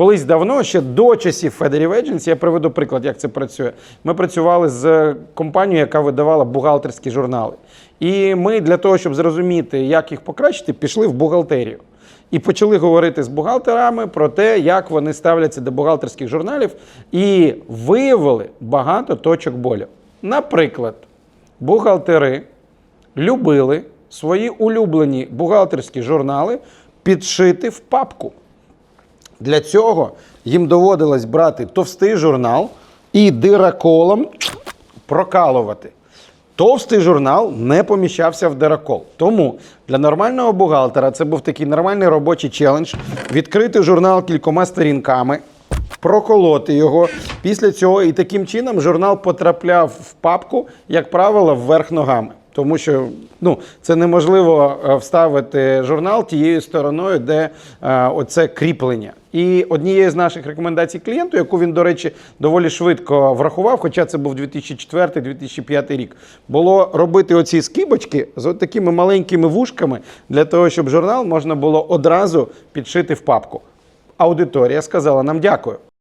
Колись давно, ще до часів Federative Agency, я приведу приклад, як це працює. Ми працювали з компанією, яка видавала бухгалтерські журнали. І ми для того, щоб зрозуміти, як їх покращити, пішли в бухгалтерію. І почали говорити з бухгалтерами про те, як вони ставляться до бухгалтерських журналів, і виявили багато точок болю. Наприклад, бухгалтери любили свої улюблені бухгалтерські журнали підшити в папку. Для цього їм доводилось брати товстий журнал і дираколом прокалувати. Товстий журнал не поміщався в диракол. Тому для нормального бухгалтера це був такий нормальний робочий челендж відкрити журнал кількома сторінками, проколоти його. Після цього і таким чином журнал потрапляв в папку, як правило, вверх ногами. Тому що ну, це неможливо е, вставити журнал тією стороною, де е, оце кріплення. І однією з наших рекомендацій клієнту, яку він, до речі, доволі швидко врахував, хоча це був 2004-2005 рік, було робити оці скибочки з от такими маленькими вушками для того, щоб журнал можна було одразу підшити в папку. Аудиторія сказала нам дякую.